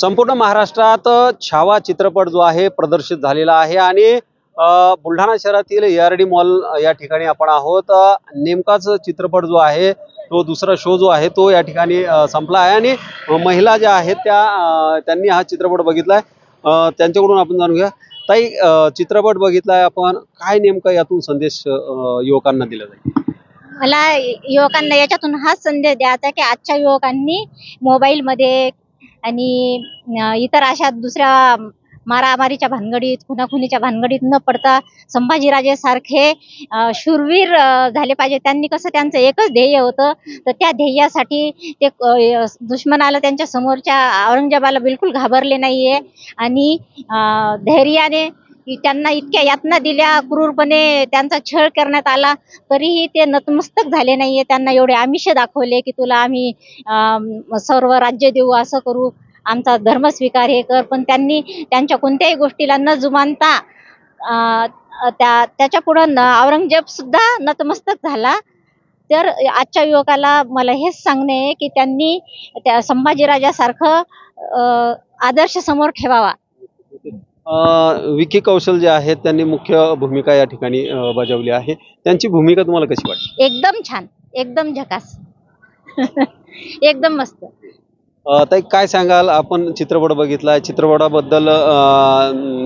संपूर्ण महाराष्ट्रात छावा चित्रपट जो आहे प्रदर्शित झालेला आहे आणि बुलढाणा शहरातील एआरडी मॉल या ठिकाणी आपण आहोत. नेमकाच चित्रपट जो आहे तो दुसरा शो जो आहे तो या ठिकाणी संपला आहे आणि महिला ज्या आहेत त्या त्यांनी हा चित्रपट बघितलाय. आहे त्यांच्याकडून आपण जाणून घ्या ताई चित्रपट चित्रपट बघितलाय आपण. काय नेमका यातून संदेश युवकांना दिला जाईल? मला युवकांना याच्यातून हाच संदेश द्यायचा की आजच्या युवकांनी मोबाईलमध्ये आणि इतर अशा दुसऱ्या मारामारीच्या भानगडीत खुनाखुनीच्या भानगडीत न पडता संभाजीराजे सारखे शूरवीर झाले पाहिजे. त्यांनी कसं त्यांचं एकच ध्येय होतं तर त्या ध्येयासाठी ते दुश्मनाला त्यांच्या समोरच्या औरंगजेबाला बिलकुल घाबरले नाहीये. आणि धैर्याने त्यांना इतक्या यातना दिल्या क्रूरपणे त्यांचा छळ करण्यात आला तरीही ते नतमस्तक झाले नाहीये. त्यांना एवढे आमिष दाखवले की तुला आम्ही सर्व राज्य देऊ असं करू. आमचा धर्म स्वीकार हे कर. पण त्यांनी त्यांच्या कोणत्याही गोष्टीला न जुमानता त्या त्याच्या पुढं न- औरंगजेब सुद्धा नतमस्तक झाला. तर आजच्या युवकाला मला हेच सांगणे आहे की त्यांनी त्या संभाजीराजासारखं आदर्श समोर ठेवावा. विकी कौशल जे आहेत त्यांनी मुख्य भूमिका या ठिकाणी बजावली आहे. त्यांची भूमिका तुम्हाला कशी वाटते एकदम छान. एकदम झकास. एकदम मस्त. अ, ताई काय सांगाल? आपण चित्रपट बघितलाय. चित्रपटाबद्दल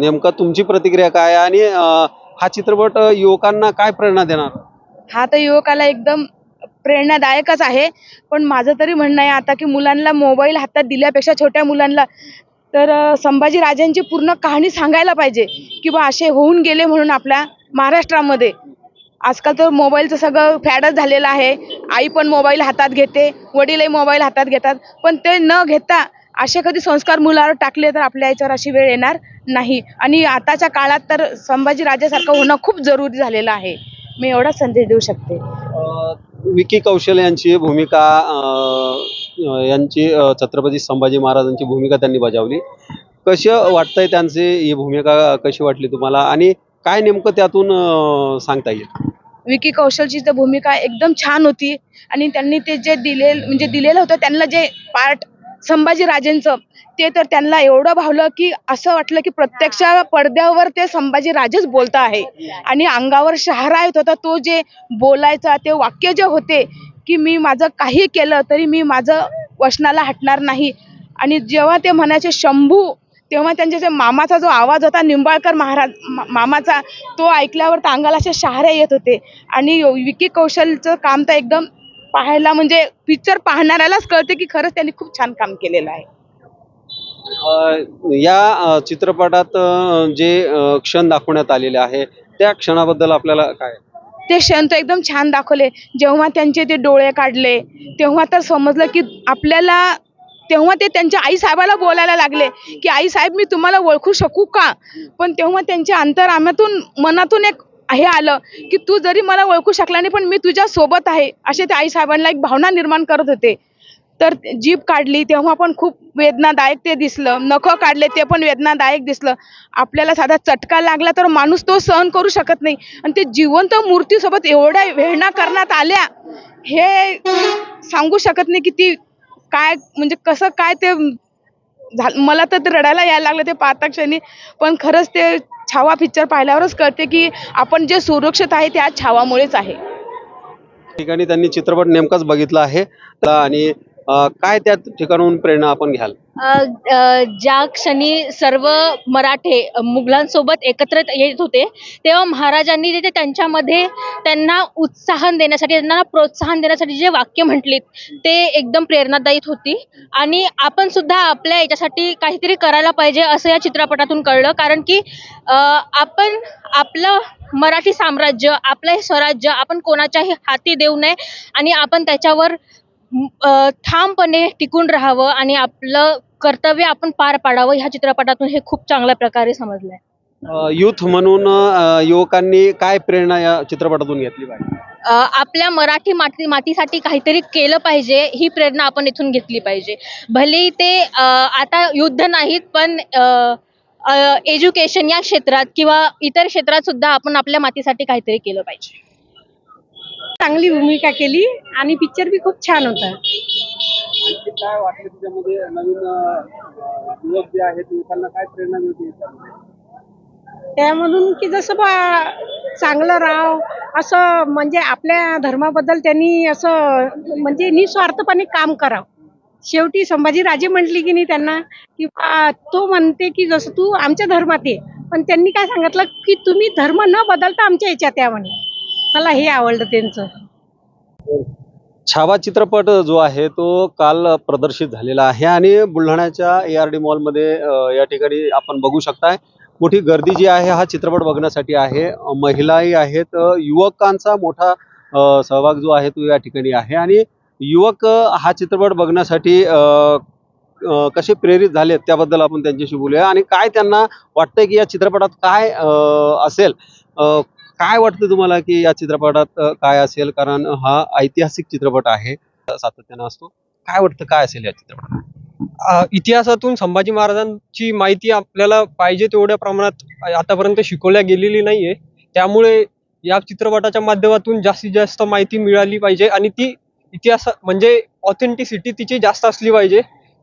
नेमकं तुमची प्रतिक्रिया काय आहे? आणि हा चित्रपट युवकांना काय प्रेरणा देणार? हा तर युवकाला एकदम प्रेरणादायकच आहे. पण माझं तरी म्हणणं आहे आता की मुलांना मोबाईल हातात दिल्यापेक्षा छोट्या मुलांना तर संभाजीराजांची संभाजी राजांची पूर्ण कहाणी सांगायला पाहिजे की बा असे होऊन गेले म्हणून आपल्या महाराष्ट्रामध्ये. आजकाल तर मोबाईलचं सगळं फॅडच झालेलं आहे. आई पण मोबाईल हातात घेते वडीलही मोबाईल हातात घेतात पण ते न घेता असे कधी संस्कार मुलावर टाकले तर आपल्या याच्यावर अशी वेळ येणार नाही. आणि आताच्या काळात तर संभाजी राजासारखं होणं खूप जरुरी झालेलं आहे. मी एवढा संदेश देऊ शकते. विकी कौशल यांची भूमिका यांची छत्रपती संभाजी महाराजांची भूमिका त्यांनी बजावली. कसं वाटतंय त्यांची ही भूमिका कशी वाटली तुम्हाला? आणि काय नेमकं त्यातून सांगता येईल? विकी कौशलची तर भूमिका एकदम छान होती. आणि त्यांनी ते जे दिले म्हणजे दिलेलं होतं त्यांना जे पार्ट संभाजी राजेंचं ते तर त्यांना एवढं भावलं की असं वाटलं की प्रत्यक्ष पडद्यावर ते संभाजी राजेच बोलता आहे. आणि अंगावर शहारा येत होता. तो जे बोलायचा ते वाक्य जे होते की मी माझं काही केलं तरी मी माझं वचनाला हटणार नाही. आणि जेव्हा ते म्हणायचे शंभू तेव्हा त्यांच्या जे मामाचा जो आवाज होता निंबाळकर महाराज मामाचा तो ऐकल्यावर तर अंगाला असे शहारे येत होते. आणि विकी कौशलचं काम तर एकदम पाहायला म्हणजे पिक्चर पाहणाऱ्यालाच कळते की खरंच त्यांनी खूप छान काम केलेलं आहे. या चित्रपटात जे क्षण दाखवण्यात आलेले आहे त्या क्षणाबद्दल आपल्याला काय? ते क्षण तर एकदम छान दाखवले. जेव्हा त्यांचे ते डोळे काढले तेव्हा तर समजलं की आपल्याला तेव्हा ते त्यांच्या आईसाहेबाला बोलायला लागले की आई साहेब मी तुम्हाला ओळखू शकू का? पण तेव्हा त्यांच्या अंतरामातून मनातून एक हे आलं की तू जरी मला ओळखू शकला नाही पण मी तुझ्या सोबत आहे. असे ते आई साहेबांना एक भावना निर्माण करत होते. तर जीभ काढली तेव्हा पण खूप वेदनादायक ते दिसलं. नखं काढले ते पण वेदनादायक दिसलं. आपल्याला साधा चटका लागला तर माणूस तो सहन करू शकत नाही. आणि ते जिवंत मूर्तीसोबत एवढ्या वेळणा करण्यात आल्या हे सांगू शकत नाही की ती काय म्हणजे कसं काय ते मला तर ते रडायला यायला लागलं ते पाहता क्षणी. पण खरंच ते छावा पिक्चर पाहिल्यावरच कळते की आपण जे सुरक्षित आहे त्या छावामुळेच आहे. ठिकाणी त्यांनी चित्रपट नेमकाच बघितला आहे. आणि काय त्या ठिकाणाहून प्रेरणा आपण घ्याल? ज्या क्षणी सर्व मराठे मुघलांसोबत एकत्र येत होते तेव्हा महाराजांनी तिथे त्यांच्यामध्ये त्यांना उत्साहन देण्यासाठी त्यांना प्रोत्साहन देण्यासाठी जे वाक्य म्हटलीत ते एकदम प्रेरणादायी होती. आणि आपण सुद्धा आपल्या याच्यासाठी काहीतरी करायला पाहिजे असं या चित्रपटातून कळलं. कारण की आपण आपलं मराठी साम्राज्य आपलं हे स्वराज्य आपण कोणाच्याही हाती देऊ नये आणि आपण त्याच्यावर ठामपणे टिकून राहावं आणि आपलं कर्तव्य आपण पार पाडावं ह्या चित्रपटातून हे खूप चांगल्या प्रकारे समजलंय. युथ म्हणून युवकांनी काय प्रेरणा या चित्रपटातून घेतली पाहिजे? आपल्या मराठी माती मातीसाठी काहीतरी केलं पाहिजे ही प्रेरणा आपण इथून घेतली पाहिजे. भले ते आता युद्ध नाहीत पण एज्युकेशन या क्षेत्रात किंवा इतर क्षेत्रात सुद्धा आपण आपल्या मातीसाठी काहीतरी केलं पाहिजे. चांगली भूमिका केली आणि पिक्चर बी खूप छान होता. काय वाटलं त्याच्यामध्ये नवीन युवक जे आहेत काय प्रेरणा मिळते? त्यामधून की जसं बा चांगलं राहाव असं म्हणजे आपल्या धर्माबद्दल त्यांनी असं म्हणजे निस्वार्थपणे काम करावं. शेवटी संभाजी राजे म्हटली की नाही त्यांना की तो म्हणते की जसं तू आमच्या धर्मात ये पण त्यांनी काय सांगितलं की तुम्ही धर्म न बदलता आमच्या याच्यात या म्हणे. मला हे आवडलं त्यांचं. छावा चित्रपट जो आहे तो काल प्रदर्शित झालेला आहे आणि बुलढाण्याच्या ए आर डी मॉलमध्ये या ठिकाणी आपण बघू शकताय. मोठी गर्दी जी आहे हा चित्रपट बघण्यासाठी आहे. महिलाही आहेत. युवकांचा मोठा सहभाग जो आहे तो या ठिकाणी आहे. आणि युवक हा चित्रपट बघण्यासाठी कसे प्रेरित झालेत त्याबद्दल आपण त्यांच्याशी बोलूया. आणि काय त्यांना वाटतंय की या चित्रपटात काय असेल? काय वाटतं तुम्हाला की या चित्रपटात काय असेल? कारण हा ऐतिहासिक चित्रपट आहे सातत्यानं असतो. काय वाटतं? काय असेल या चित्रपटात? इतिहासातून संभाजी महाराजांची माहिती आपल्याला पाहिजे तेवढ्या प्रमाणात आतापर्यंत शिकवल्या गेलेली नाहीये. त्यामुळे या चित्रपटाच्या माध्यमातून जास्तीत जास्त माहिती मिळाली पाहिजे आणि ती इतिहास म्हणजे ऑथेंटिसिटी तिची जास्त असली पाहिजे.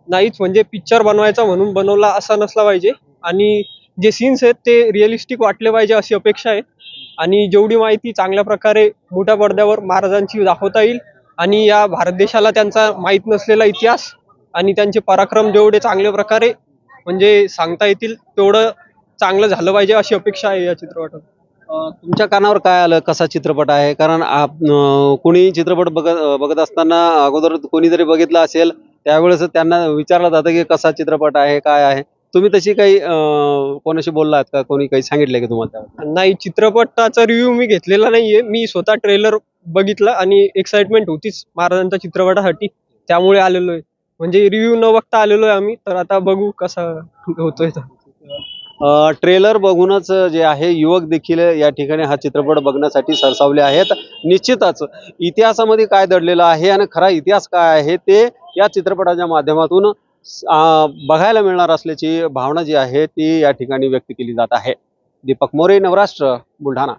नाहीच म्हणजे पिक्चर बनवायचा म्हणून बनवला असा नसला पाहिजे. आणि जे सीन्स आहेत ते रिअलिस्टिक वाटले पाहिजे अशी अपेक्षा आहे. आणि जेवढी माहिती चांगल्या प्रकारे मोठ्या पडद्यावर महाराजांची दाखवता येईल आणि या भारत देशाला त्यांचा माहीत नसलेला इतिहास आणि त्यांचे पराक्रम जेवढे चांगल्या प्रकारे म्हणजे सांगता येतील तेवढं चांगलं झालं पाहिजे अशी अपेक्षा आहे या चित्रपटात. तुमच्या कानावर काय आलं? कसा चित्रपट आहे? कारण आप- कोणी चित्रपट बघत बघत असताना अगोदर कोणी जरी बघितला असेल त्यावेळेस त्यांना विचारलं जातं की कसा चित्रपट आहे काय आहे? तुम्ही तशी काही अ, कोणाशी बोललात का? कोणी काही सांगितलंय का तुम्हाला? नाही चित्रपटाचा रिव्ह्यू मी घेतलेला नाहीये. मी स्वतः ट्रेलर बघितला आणि एक्साइटमेंट होतीच महाराजांच्या चित्रपटासाठी. त्यामुळे आलेलो आहे म्हणजे रिव्ह्यू न बघता आलेलो आहे आम्ही. तर आता बघू कसा होतोय तो. ट्रेलर बघूनच जे आहे युवक देखील या ठिकाणी हा चित्रपट बघण्यासाठी सरसावले आहेत. निश्चितच इतिहासामध्ये काय दडलेलं आहे आणि खरा इतिहास काय आहे ते या चित्रपटाच्या माध्यमातून बघायला मिळणार असल्याची भावना जी आहे ती या ठिकाणी व्यक्त केली जात आहे. दीपक मोरे नवराष्ट्र बुलढाणा.